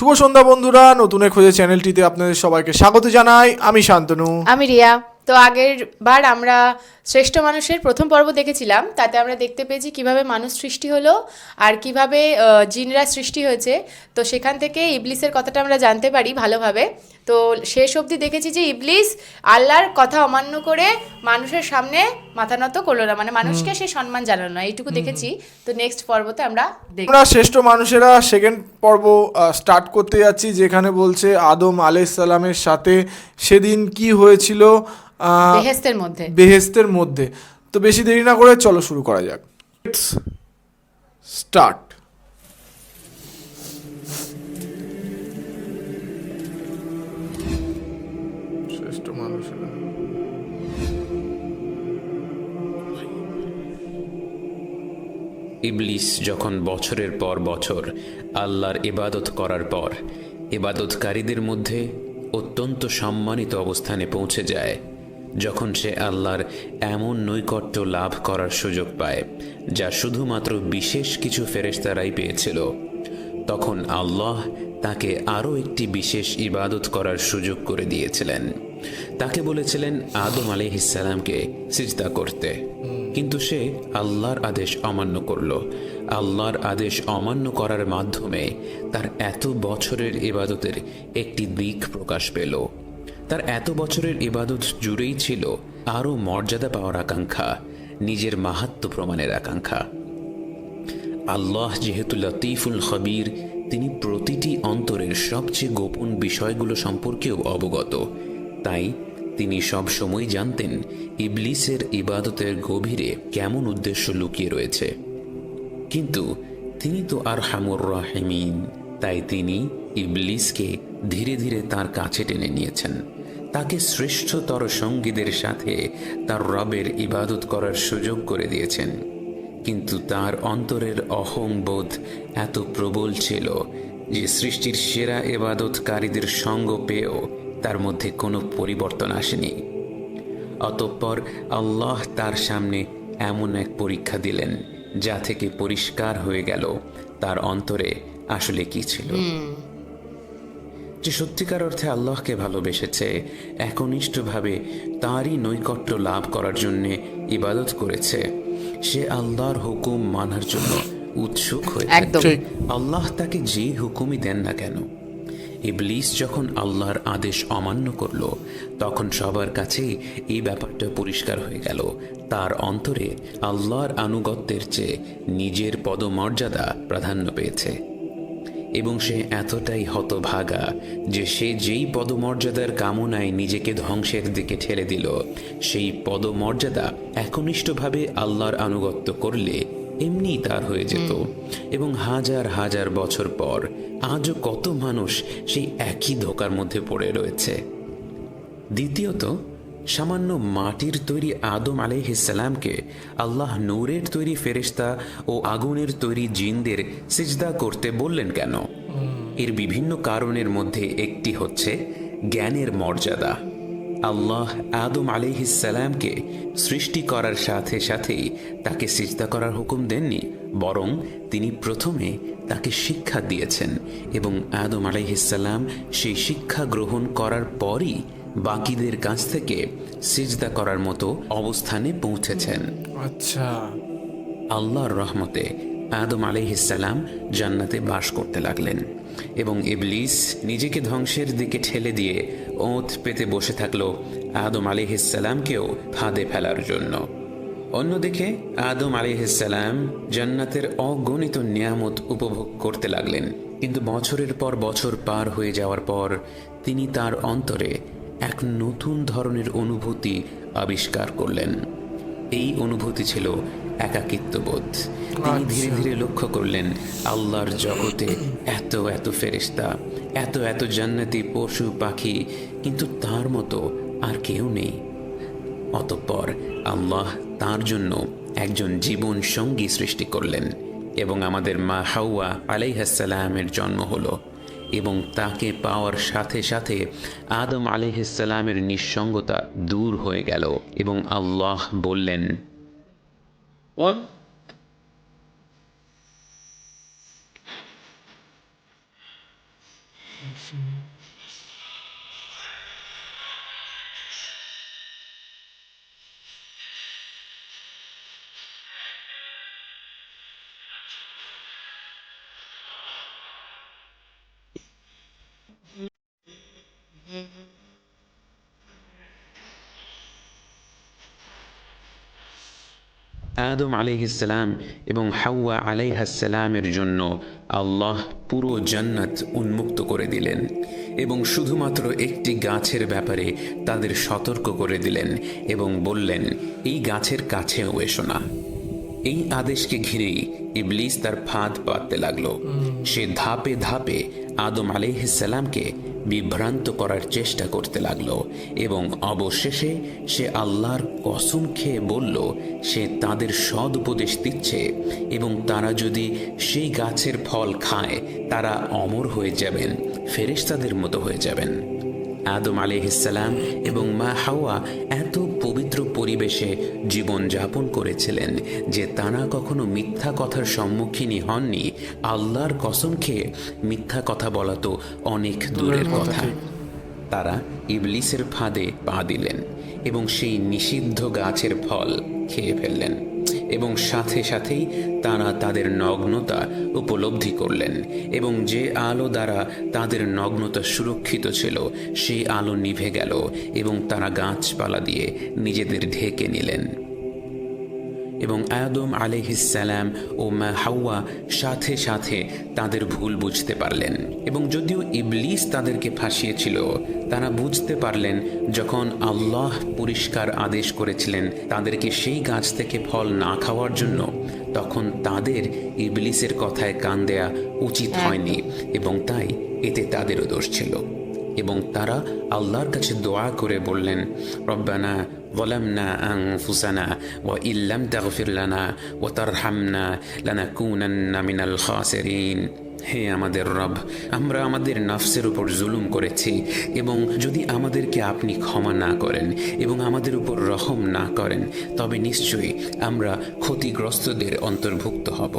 শুভ সন্ধ্যা বন্ধুরা, নতুন এক খোঁজে চ্যানেলটিতে আপনাদের সবাইকে স্বাগত জানাই। আমি শান্তনু। আমি রিয়া। তো আগের বার আমরা শ্রেষ্ঠ মানুষের প্রথম পর্ব দেখেছিলাম, তাতে আমরা দেখতে পেয়েছি কীভাবে মানুষ সৃষ্টি হলো আর কীভাবে জিনরা সৃষ্টি হয়েছে। তো সেখান থেকে ইবলিসের কথাটা আমরা জানতে পারি ভালোভাবে। তো শেষ অবধি দেখেছি যে ইবলিস আল্লাহর কথা অমান্য করে মানুষের সামনে মাথা নত করল না। মানে মানুষকে সে সম্মান জানালো না। এইটুকু দেখেছি। তো নেক্সট পর্বতে আমরা আমরা শ্রেষ্ঠ মানুষেরা সেকেন্ড পর্ব স্টার্ট করতে যাচ্ছি যেখানে বলছে আদম আলাইসাল্লামের সাথে সেদিন কি হয়েছিল বেহেস্তের মধ্যে। বেহেস্তের মধ্যে। তো বেশি দেরি না করে চলো শুরু করা যাক। স্টার্ট ইবলিস যখন বছরের পর বছর আল্লাহর ইবাদত করার পর ইবাদতকারীদের মধ্যে অত্যন্ত সম্মানিত অবস্থানে পৌঁছে যায়, যখন সে আল্লাহর এমন নৈকট্য লাভ করার সুযোগ পায়, যা শুধুমাত্র বিশেষ কিছু ফেরেশতারাই পেয়েছিল। তখন আল্লাহ তাকে আরও একটি বিশেষ ইবাদত করার সুযোগ করে দিয়েছিলেন। তাকে বলেছিলেন, আদম আলিহিসাল্লামকে সিজদা করতে। কিন্তু সে আল্লাহর আদেশ অমান্য করল। আল্লাহর আদেশ অমান্য করার মাধ্যমে তার এত বছরের ইবাদতের একটি দিক প্রকাশ পেল। তার এত বছরের ইবাদত জুড়েই ছিল আরও মর্যাদা পাওয়ার আকাঙ্ক্ষা, নিজের মাহাত্ম প্রমাণের আকাঙ্ক্ষা। আল্লাহ যেহেতু লতিফুল খবির, তিনি প্রতিটি অন্তরের সবচেয়ে গোপন বিষয়গুলো সম্পর্কেও অবগত। তাই তিনি সব সময় জানতেন ইবলিসের ইবাদতের গভীরে কেমন উদ্দেশ্য লুকিয়ে রয়েছে। কিন্তু তিনি তো আর হামুর রাহিমিন, তাই তিনি ইবলিসকে ধীরে ধীরে তার কাছে টেনে নিয়েছেন। তাকে শ্রেষ্ঠতর সঙ্গীদের সাথে তার রবের ইবাদত করার সুযোগ করে দিয়েছেন। কিন্তু তার অন্তরের অহংবোধ এত প্রবল ছিল যে সৃষ্টির সেরা এবাদতকারীদের সঙ্গ পেয়েও তার মধ্যে কোনো পরিবর্তন আসেনি। অতঃপর আল্লাহ তার সামনে এমন এক পরীক্ষা দিলেন যা থেকে পরিষ্কার হয়ে গেল তার অন্তরে আসলে কি ছিল। যে সত্যিকার অর্থে আল্লাহকে ভালোবেসেছে একনিষ্ঠভাবে তারই নৈকট্য লাভ করার জন্যে ইবাদত করেছে। সে আল্লাহর হুকুম মানার জন্য উৎসুক হয়ে আল্লাহ তাকে যে হুকুমই দেন না কেন ইবলিস যখন আল্লাহর আদেশ অমান্য করল, তখন সবার কাছে এই ব্যাপারটা পরিষ্কার হয়ে গেল। তার অন্তরে আল্লাহর আনুগত্যের চেয়ে নিজের পদমর্যাদা প্রাধান্য পেয়েছে। এবং সে এতটাই হতভাগা যে সে যেই পদমর্যাদার কামনায় নিজেকে ধ্বংসের দিকে ঠেলে দিল, সেই পদমর্যাদা একনিষ্ঠভাবে আল্লাহর আনুগত্য করলে এমনি তার হয়ে যেত। এবং হাজার হাজার বছর পর আজও কত মানুষ সেই একই ধোকার মধ্যে পড়ে রয়েছে। দ্বিতীয়ত সামান্য মাটির তৈরি আদম আলাইহিসাল্লামকে আল্লাহ নূরের তৈরি ফেরেশতা ও আগুনের তৈরি জিনদের সিজদা করতে বললেন কেন? এর বিভিন্ন কারণের মধ্যে একটি হচ্ছে জ্ঞানের মর্যাদা। আল্লাহ আদম আলিহিসাল্লামকে সৃষ্টি করার সাথে সাথেই তাকে সিজদা করার হুকুম দেননি বরং তিনি প্রথমে তাকে শিক্ষা দিয়েছেন এবং আদম আলাইহিসাল্লাম সেই শিক্ষা গ্রহণ করার পরই বাকিদের কাছ থেকে সিজদা করার মতো অবস্থানে পৌঁছেছেন। আচ্ছা। আল্লাহর রহমতে আদম আলিহিসাল্লাম জান্নাতে বাস করতে লাগলেন এবং ইবলিস নিজেকে ধ্বংসের দিকে ঠেলে দিয়ে ওঁত পেতে বসে থাকল আদম আলিহিসাল্লামকেও ফাঁদে ফেলার জন্য। অন্যদিকে আদম আলিহিসাল্লাম জান্নাতের অগণিত নিয়ামত উপভোগ করতে লাগলেন। কিন্তু বছরের পর বছর পার হয়ে যাওয়ার পর তিনি তার অন্তরে এক নতুন ধরনের অনুভূতি আবিষ্কার করলেন। এই অনুভূতি ছিল একাকিত্ববোধ তিনি ধীরে ধীরে লক্ষ্য করলেন আল্লাহর জগতে এত এত ফেরিস্তা এত এত জান্নাতি পশু পাখি কিন্তু তার মতো আর কেউ নেই। অতঃপর আল্লাহ তার জন্য একজন জীবন সঙ্গী সৃষ্টি করলেন এবং আমাদের মা হাওয়া আলাইহাসাল্লামের জন্ম হলো। এবং তাকে পাওয়ার সাথে সাথে আদম আলাইহিসাল্লামের নিঃসঙ্গতা দূর হয়ে গেল এবং আল্লাহ বললেন আদম আলাইহিসসালাম এবং হাওয়া আলাইহাসসালামের জন্য আল্লাহ পুরো জান্নাত উন্মুক্ত করে দিলেন এবং শুধুমাত্র একটি গাছের ব্যাপারে তাদের সতর্ক করে দিলেন এবং বললেন, এই গাছের কাছেও এসো না। এই আদেশকে ঘিরেই ইবলিস তার ফাঁদ পাততে লাগল। সে ধাপে ধাপে আদম আলাইহিসসালামকে বিভ্রান্ত করার চেষ্টা করতে লাগল এবং অবশেষে সে আল্লাহর কসম খেয়ে বলল, সে তাদের সদ উপদেশ দিচ্ছে এবং তারা যদি সেই গাছের ফল খায়, তারা অমর হয়ে যাবেন, ফেরেশতাদের মতো হয়ে যাবেন। আদম আলিহিসাল্লাম এবং মা হাওয়া এত পবিত্র পরিবেশে জীবন যাপন করেছিলেন যে তারা কখনো মিথ্যা কথার সম্মুখীনই হননি। আল্লাহর কসম খেয়ে মিথ্যা কথা বলা তো অনেক দূরের কথা। তারা ইবলিসের ফাঁদে পা দিলেন এবং সেই নিষিদ্ধ গাছের ফল খেয়ে ফেললেন। এবং সাথে সাথেই তারা তাদের নগ্নতা উপলব্ধি করলেন এবং যে আলো দ্বারা তাদের নগ্নতা সুরক্ষিত ছিল, সেই আলো নিভে গেল এবং তারা গাছপালা দিয়ে নিজেদের ঢেকে নিলেন। এবং আদম আলিহিসাল্লাম ও মা হাওয়া সাথে সাথে তাদের ভুল বুঝতে পারলেন। এবং যদিও ইবলিস তাদেরকে ফাঁসিয়েছিল তারা বুঝতে পারলেন যখন আল্লাহ পরিষ্কার আদেশ করেছিলেন তাদেরকে সেই গাছ থেকে ফল না খাওয়ার জন্য তখন তাদের ইবলিসের কথায় কান দেয়া উচিত হয়নি এবং তাই এতে তাদেরও দোষ ছিল। এবং তারা আল্লাহর কাছে দোয়া করে বললেন রব্বানা ظلمنا أنفسنا وإن لم تغفر لنا وترحمنا لنكونن من الخاسرين হে আমাদের রব আমরা আমাদের নফসের উপর জুলুম করেছি এবং যদি আমাদেরকে আপনি ক্ষমা না করেন এবং আমাদের উপর রহম না করেন তবে নিশ্চয়ই আমরা ক্ষতিগ্রস্তদের অন্তর্ভুক্ত হব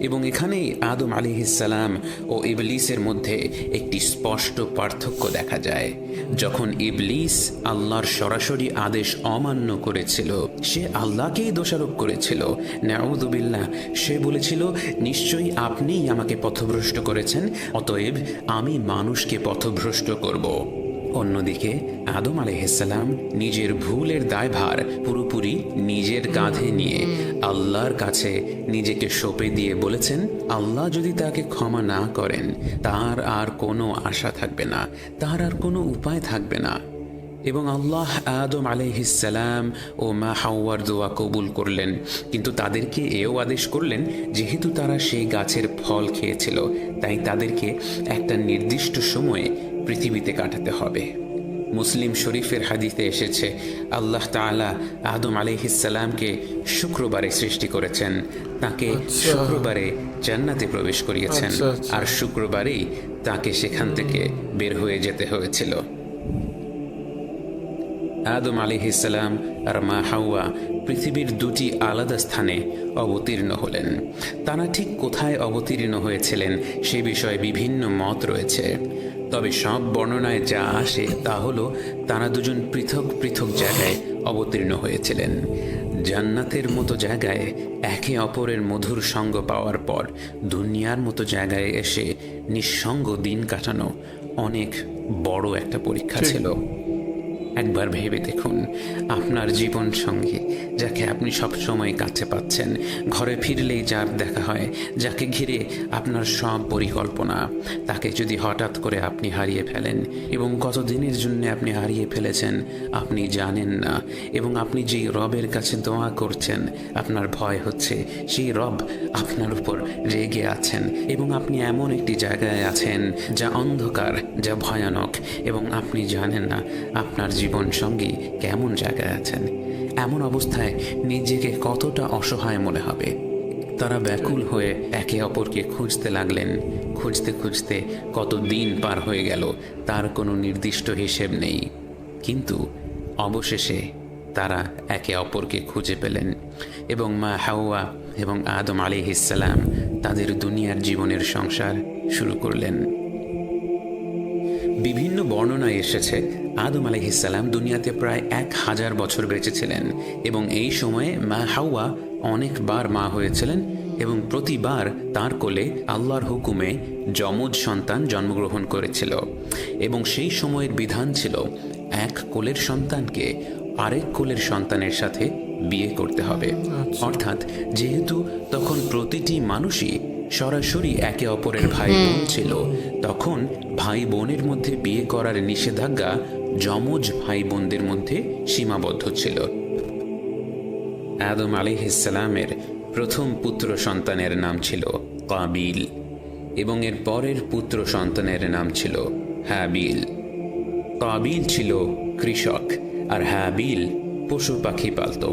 এবং এখানেই আদম আলিহিসাল্লাম ও ইবলিসের মধ্যে একটি স্পষ্ট পার্থক্য দেখা যায়। যখন ইবলিস আল্লাহর সরাসরি আদেশ অমান্য করেছিল, সে আল্লাহকেই দোষারোপ করেছিল। নাউদুবিল্লাহ সে বলেছিল, নিশ্চয়ই আপনিই আমাকে পথভ্রষ্ট করেছেন, অতএব আমি মানুষকে পথভ্রষ্ট করব। অন্যদিকে আদম আলাইহিসাল্লাম নিজের ভুলের দায়ভার পুরোপুরি নিজের কাঁধে নিয়ে আল্লাহর কাছে নিজেকে সঁপে দিয়ে বলেছেন আল্লাহ যদি তাকে ক্ষমা না করেন তার আর কোনো আশা থাকবে না তার আর কোনো উপায় থাকবে না। এবং আল্লাহ আদম আলাইহিসাল্লাম ও মা হাওয়ার দোয়া কবুল করলেন। কিন্তু তাদেরকে এও আদেশ করলেন যেহেতু তারা সেই গাছের ফল খেয়েছিল তাই তাদেরকে একটা নির্দিষ্ট সময়ে পৃথিবীতে কাটাতে হবে। মুসলিম শরীফের হাদিতে এসেছে আল্লাহ তাআলা আদম আলাইহিসাল্লামকে শুক্রবারে সৃষ্টি করেছেন। তাকে শুক্রবারে জান্নাতে প্রবেশ করিয়েছেন। আচ্ছা, আচ্ছা। আর শুক্রবারেই তাকে সেখান থেকে বের হয়ে যেতে হয়েছিল। আদম আলিহিসাল্লাম আর মা হাওয়া পৃথিবীর দুটি আলাদা স্থানে অবতীর্ণ হলেন। তারা ঠিক কোথায় অবতীর্ণ হয়েছিলেন সে বিষয়ে বিভিন্ন মত রয়েছে। তবে সব বর্ণনায় যা আসে তা হলো তারা দুজন পৃথক পৃথক জায়গায় অবতীর্ণ হয়েছিলেন। জান্নাতের মতো জায়গায় একে অপরের মধুর সঙ্গ পাওয়ার পর দুনিয়ার মতো জায়গায় এসে নিঃসঙ্গ দিন কাটানো অনেক বড় একটা পরীক্ষা ছিল। একবার ভেবে দেখুন, আপনার জীবন সঙ্গী, যাকে আপনি সব সময় কাছে পাচ্ছেন, ঘরে ফিরলেই যার দেখা হয়, যাকে ঘিরে আপনার সব পরিকল্পনা, তাকে যদি হঠাৎ করে আপনি হারিয়ে ফেলেন এবং কত দিনের জন্য আপনি হারিয়ে ফেলেছেন, আপনি জানেন না, এবং আপনি যেই রবের কাছে দোয়া করছেন, আপনার ভয় হচ্ছে, সেই রব আপনার উপর রেগে আছেন, এবং আপনি এমন একটি জায়গায় আছেন, যা অন্ধকার, যা ভয়ানক, এবং আপনি জানেন না, আপনার জীবন সঙ্গী কেমন জায়গায় আছেন? এমন অবস্থায় নিজেকে কতটা অসহায় মনে হবে? তারা ব্যাকুল হয়ে একে অপরকে খুঁজতে লাগলেন। খুঁজতে খুঁজতে কত দিন পার হয়ে গেল, তার কোনো নির্দিষ্ট হিসেব নেই। কিন্তু অবশেষে তারা একে অপরকে খুঁজে পেলেন এবং মা হাওয়া এবং আদম আলিহিসাল্লাম তাদের দুনিয়ার জীবনের সংসার শুরু করলেন। বিভিন্ন বর্ণনায় এসেছে আদম আলহিসাল্লাম দুনিয়াতে প্রায় এক হাজার বছর বেঁচেছিলেন এবং এই সময়ে মা হাওয়া অনেকবার মা হয়েছিলেন এবং প্রতিবার তার কোলে আল্লাহর হুকুমে যমজ সন্তান জন্মগ্রহণ করেছিল এবং সেই সময়ের বিধান ছিল এক কোলের সন্তানকে আরেক কোলের সন্তানের সাথে বিয়ে করতে হবে। অর্থাৎ যেহেতু তখন প্রতিটি মানুষই সরাসরি একে অপরের ভাই বোন ছিল তখন ভাই বোনের মধ্যে বিয়ে করার নিষেধাজ্ঞা যমজ ভাই বোনদের মধ্যে সীমাবদ্ধ ছিল। আদম আলিহিসালামের প্রথম পুত্র সন্তানের নাম ছিল কাবিল এবং এর পরের পুত্র সন্তানের নাম ছিল হ্যাবিল কাবিল ছিল কৃষক আর হ্যাবিল পশু পাখি পালত।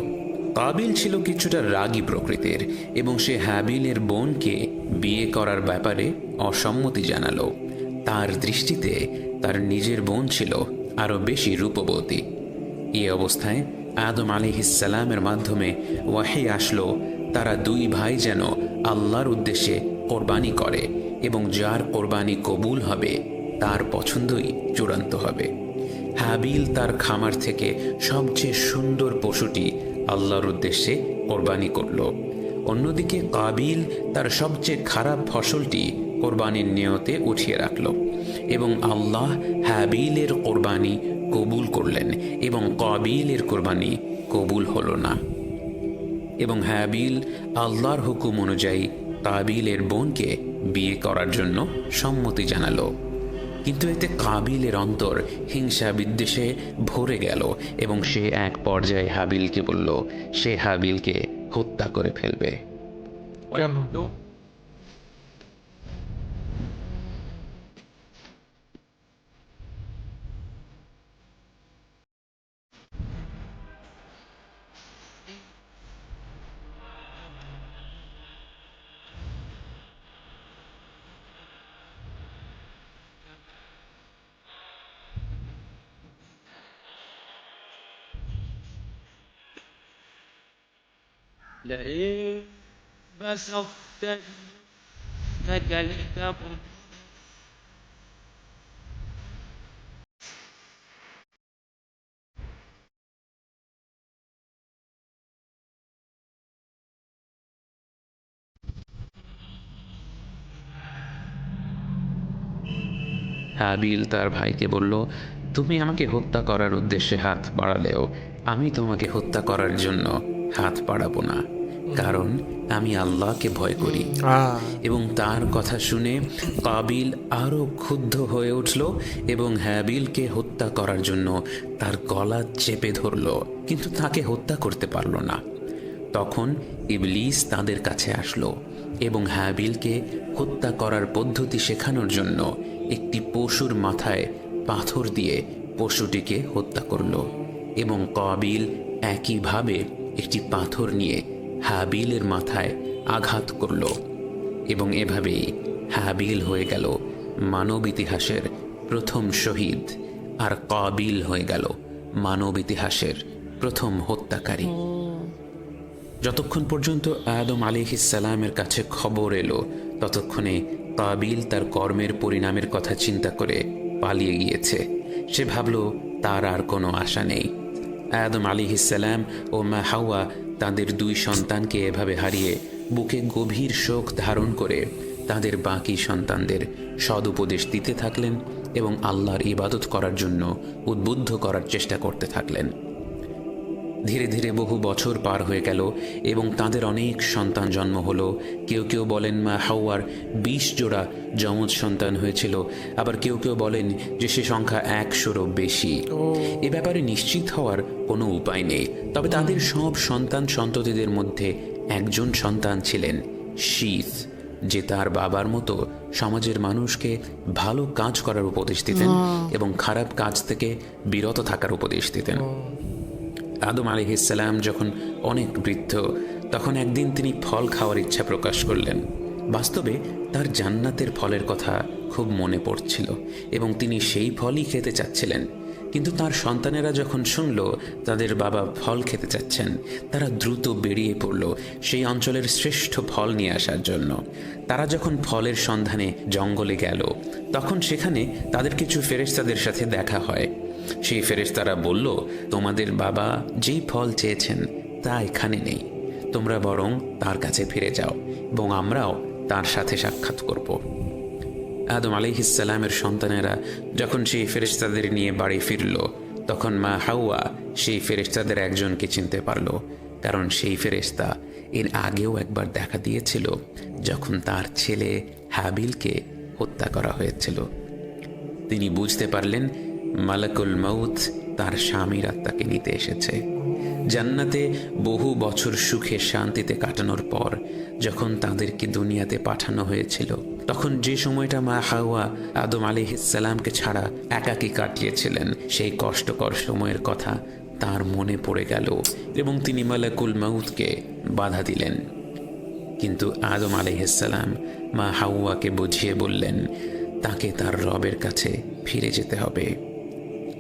কাবিল ছিল কিছুটা রাগী প্রকৃতির এবং সে হ্যাবিলের বোনকে বিয়ে করার ব্যাপারে অসম্মতি জানালো। তার দৃষ্টিতে তার নিজের বোন ছিল আরও বেশি রূপবতী। এই অবস্থায় আদম আলিহিসালামের মাধ্যমে ওয়াহি আসলো, তারা দুই ভাই যেন আল্লাহর উদ্দেশ্যে কোরবানি করে এবং যার কোরবানি কবুল হবে, তার পছন্দই চূড়ান্ত হবে। হাবিল তার খামার থেকে সবচেয়ে সুন্দর পশুটি আল্লাহর উদ্দেশ্যে কোরবানি করল। অন্যদিকে কাবিল তার সবচেয়ে খারাপ ফসলটি কোরবানির নিয়তে উঠিয়ে রাখল। এবং আল্লাহ হাবিলের কোরবানি কবুল করলেন এবং কাবিলের কোরবানি কবুল হল না। এবং হাবিল আল্লাহর হুকুম অনুযায়ী কাবিলের বোনকে বিয়ে করার জন্য সম্মতি জানালো। কিন্তু এতে কাবিলের অন্তর হিংসা বিদ্বেষে ভরে গেল এবং সে এক পর্যায়ে হাবিলকে বলল, সে হাবিলকে হত্যা করে ফেলবে। কেন? لئن بسطت يدك لتقتل হাবিল তার ভাইকে বলল তুমি আমাকে হত্যা করার উদ্দেশ্যে হাত বাড়ালেও আমি তোমাকে হত্যা করার জন্য হাত বাড়াবো না। কারণ আমি আল্লাহকে ভয় করি। এবং তার কথা শুনে কাবিল আরও ক্ষুব্ধ হয়ে উঠল এবং হ্যাবিলকে হত্যা করার জন্য তার গলা চেপে ধরল কিন্তু তাকে হত্যা করতে পারল না। তখন ইবলিস তাদের কাছে আসলো এবং হ্যাবিলকে হত্যা করার পদ্ধতি শেখানোর জন্য একটি পশুর মাথায় পাথর দিয়ে পশুটিকে হত্যা করল এবং কাবিল একইভাবে একটি পাথর নিয়ে হাবিলের মাথায় আঘাত করল এবং এভাবেই হাবিল হয়ে গেল মানব ইতিহাসের প্রথম শহীদ আর কাবিল হয়ে গেল মানব ইতিহাসের প্রথম হত্যাকারী। যতক্ষণ পর্যন্ত আদম আলিহিসালামের কাছে খবর এলো, ততক্ষণে কাবিল তার কর্মের পরিণামের কথা চিন্তা করে পালিয়ে গিয়েছে। সে ভাবল, তার আর কোনো আশা নেই। আদম আলিহিসাল্লাম ও মা হাওয়া তাদের দুই সন্তানকে এভাবে হারিয়ে বুকে গভীর শোক ধারণ করে তাদের বাকি সন্তানদের সদুপদেশ দিতে থাকলেন এবং আল্লাহর ইবাদত করার জন্য উদ্বুদ্ধ করার চেষ্টা করতে থাকলেন। ধীরে ধীরে বহু বছর পার হয়ে গেল এবং তাদের অনেক সন্তান জন্ম হলো। কেউ কেউ বলেন মা হাওয়ার বিশ জোড়া যমজ সন্তান হয়েছিল। আবার কেউ কেউ বলেন যে সে সংখ্যা একশোরও বেশি। এ ব্যাপারে নিশ্চিত হওয়ার কোনো উপায় নেই। তবে তাদের সব সন্তান সন্ততিদের মধ্যে একজন সন্তান ছিলেন শীত যে তার বাবার মতো সমাজের মানুষকে ভালো কাজ করার উপদেশ দিতেন এবং খারাপ কাজ থেকে বিরত থাকার উপদেশ দিতেন। আদম আলিহিসাল্লাম যখন অনেক বৃদ্ধ, তখন একদিন তিনি ফল খাওয়ার ইচ্ছা প্রকাশ করলেন। বাস্তবে তার জান্নাতের ফলের কথা খুব মনে পড়ছিল এবং তিনি সেই ফলই খেতে চাচ্ছিলেন। কিন্তু তার সন্তানেরা যখন শুনল, তাদের বাবা ফল খেতে চাচ্ছেন, তারা দ্রুত বেরিয়ে পড়ল সেই অঞ্চলের শ্রেষ্ঠ ফল নিয়ে আসার জন্য। তারা যখন ফলের সন্ধানে জঙ্গলে গেল, তখন সেখানে তাদের কিছু ফেরেশতাদের সাথে দেখা হয়। সেই ফেরেশতারা বলল, তোমাদের বাবা যেই ফল চেয়েছেন, তা এখানে নেই। তোমরা বরং তার কাছে ফিরে যাও এবং আমরাও তার সাথে সাক্ষাৎ করব। আদম আলাইহিসাল্লামের সন্তানেরা যখন সেই ফেরেশতাদের নিয়ে বাড়ি ফিরল, তখন মা হাওয়া সেই ফেরেশতাদের একজনকে চিনতে পারল, কারণ সেই ফেরেশতা এর আগেও একবার দেখা দিয়েছিল, যখন তার ছেলে হাবিলকে হত্যা করা হয়েছিল। তিনি বুঝতে পারলেন মালাকুল মৌত তার স্বামীর আত্মাকে নিতে এসেছে। জান্নাতে বহু বছর সুখে শান্তিতে কাটানোর পর যখন তাদেরকে দুনিয়াতে পাঠানো হয়েছিল, তখন যে সময়টা মা হাওয়া আদম আলিহিসাল্লামকে ছাড়া একাকী কাটিয়েছিলেন, সেই কষ্টকর সময়ের কথা তার মনে পড়ে গেল এবং তিনি মালাকুল মাউদকে বাধা দিলেন। কিন্তু আদম আলাইহিসাল্লাম মা হাওয়াকে বুঝিয়ে বললেন, তাকে তার রবের কাছে ফিরে যেতে হবে।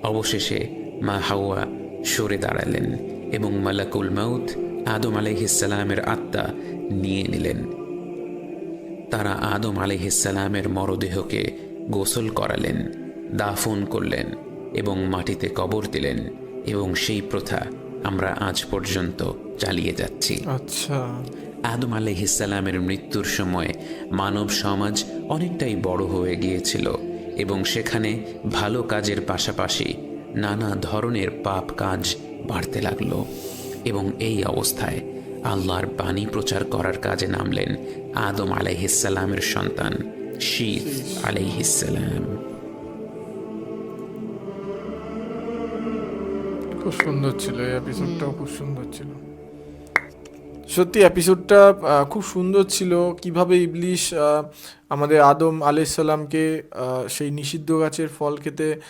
অবশেষে মা হাওয়া সরে দাঁড়ালেন এবং মালাকুল মাউত আদম আলাইহিসাল্লামের আত্মা নিয়ে নিলেন। তারা আদম আলাইহিসাল্লামের মরদেহকে গোসল করালেন দাফন করলেন এবং মাটিতে কবর দিলেন এবং সেই প্রথা আমরা আজ পর্যন্ত চালিয়ে যাচ্ছি। আচ্ছা। আদম আলাইহিসাল্লামের মৃত্যুর সময় মানব সমাজ অনেকটাই বড় হয়ে গিয়েছিল। এবং সেখানে ভালো কাজের পাশাপাশি নানা ধরনের পাপ কাজ বাড়তে লাগল এবং এই অবস্থায় আল্লাহর বাণী প্রচার করার কাজে নামলেন আদম আলাইহিসাল্লামের সন্তান শীত আলাইহিসাল্লাম খুব সুন্দর ছিল, এই এপিসোডটাও খুব সুন্দর ছিল। সত্যি এপিসোডটা খুব সুন্দর ছিল। কীভাবে ইবলিশ আমাদের আদম আলাইসাল্লামকে সেই নিষিদ্ধ গাছের ফল খেতে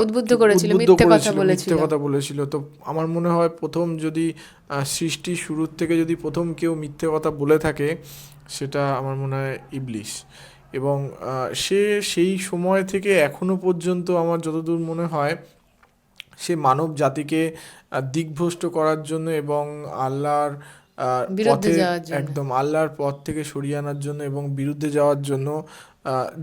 উদ্বুদ্ধ করেছিল, মিথ্যে কথা বলেছিল। কথা বলেছিল। তো আমার মনে হয় প্রথম যদি আহ, সৃষ্টির শুরুর থেকে যদি প্রথম কেউ মিথ্যে কথা বলে থাকে সেটা আমার মনে হয় ইবলিশ। এবং সে সেই সময় থেকে এখনও পর্যন্ত আমার যতদূর মনে হয় সে মানব জাতিকে দিগ্ভ্রষ্ট করার জন্য এবং আল্লাহর পথে একদম আল্লাহর পথ থেকে সরিয়ে আনার জন্য এবং বিরুদ্ধে যাওয়ার জন্য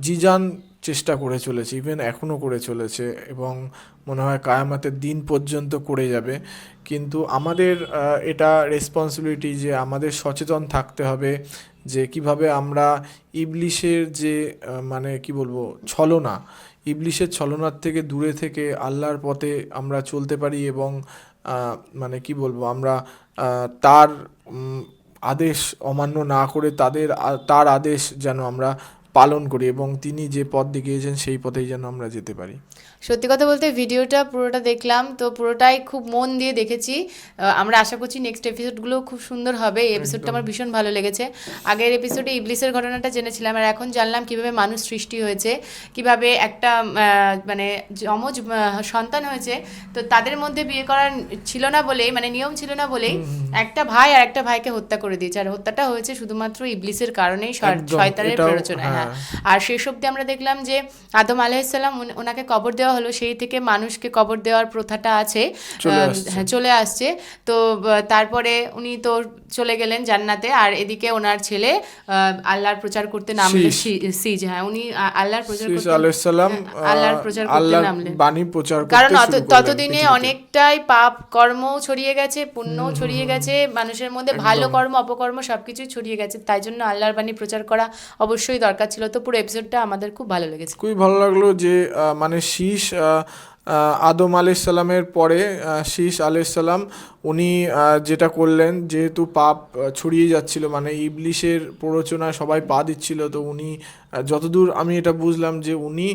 জিজান চেষ্টা করে চলেছে ইভেন এখনও করে চলেছে এবং মনে হয় কায়ামাতের দিন পর্যন্ত করে যাবে। কিন্তু আমাদের এটা রেসপন্সিবিলিটি যে আমাদের সচেতন থাকতে হবে যে কীভাবে আমরা ইবলিশের যে মানে কি বলব ছলনা ইবলিশের ছলনার থেকে দূরে থেকে আল্লাহর পথে আমরা চলতে পারি এবং মানে কি বলব আমরা তার আদেশ অমান্য না করে তাদের তার আদেশ যেন আমরা পালন করি এবং তিনি যে পথ দেখিয়েছেন সেই পথেই যেন আমরা যেতে পারি। সত্যি কথা বলতে ভিডিওটা পুরোটা দেখলাম তো পুরোটাই খুব মন দিয়ে দেখেছি। আমরা আশা করছি নেক্সট এপিসোডগুলো খুব সুন্দর হবে। এই এপিসোডটা আমার ভীষণ ভালো লেগেছে। আগের এপিসোডে ইবলিসের ঘটনাটা জেনেছিলাম আর এখন জানলাম কীভাবে মানুষ সৃষ্টি হয়েছে কীভাবে একটা মানে যমজ সন্তান হয়েছে। তো তাদের মধ্যে বিয়ে করার ছিল না বলেই মানে নিয়ম ছিল না বলেই একটা ভাই আর একটা ভাইকে হত্যা করে দিয়েছে। আর হত্যাটা হয়েছে শুধুমাত্র ইবলিসের কারণেই শয়তানের প্ররোচনায় হ্যাঁ। আর শেষ অব্দি আমরা দেখলাম যে আদম আলাইসাল্লাম ওনাকে কবর দেওয়া হলো সেই থেকে মানুষকে কবর দেওয়ার প্রথাটা আছে চলে আসছে। হ্যাঁ আসছে। তো তারপরে উনি তো চলে গেলেন জান্নাতে আর এদিকে ওনার ছেলে আল্লাহর প্রচার করতে নামলেন সিজ। হ্যাঁ উনি আল্লাহর প্রচার করতে আলাইসাল্লাম হ্যাঁ, আল্লাহর প্রচার করতে নামলেন। বাণী প্রচার করতে কারণ ততদিনে অনেকটাই পাপ কর্ম ছড়িয়ে গেছে পুণ্য ছড়িয়ে গেছে মানুষের মধ্যে ভালো কর্ম অপকর্ম সবকিছুই ছড়িয়ে গেছে তাই জন্য আল্লাহর বাণী প্রচার করা অবশ্যই দরকার। ছিল, তো পুরো এপিসোডটা আমাদের খুব ভালো লেগেছে। খুবই ভালো লাগল যে মানে শীষ আদম আলাইসাল্লামের পরে শীষ আলাইসাল্লাম উনি যেটা করলেন, যেহেতু পাপ ছড়িয়ে যাচ্ছিল মানে ইবলিশের প্ররোচনায় সবাই পা দিচ্ছিল, তো উনি যতদূর আমি এটা বুঝলাম যে উনি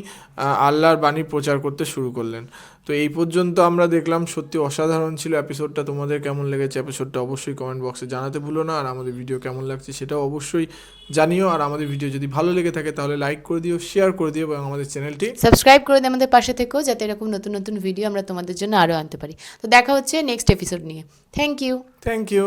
আল্লাহর বাণী প্রচার করতে শুরু করলেন। তো এই পর্যন্ত আমরা দেখলাম সত্যি অসাধারণ ছিল এপিসোডটা তোমাদের কেমন লেগেছে এপিসোডটা অবশ্যই কমেন্ট বক্সে জানাতে ভুলো না। আর আমাদের ভিডিও কেমন লাগছে সেটাও অবশ্যই জানিও। আর আমাদের ভিডিও যদি ভালো লেগে থাকে তাহলে লাইক করে দিও শেয়ার করে দিও এবং আমাদের চ্যানেলটি সাবস্ক্রাইব করে দিয়ে আমাদের পাশে থেকেও যাতে এরকম নতুন নতুন ভিডিও আমরা তোমাদের জন্য আরও আনতে পারি। তো দেখা হচ্ছে নেক্সট এপিসোড নিয়ে। Thank you thank you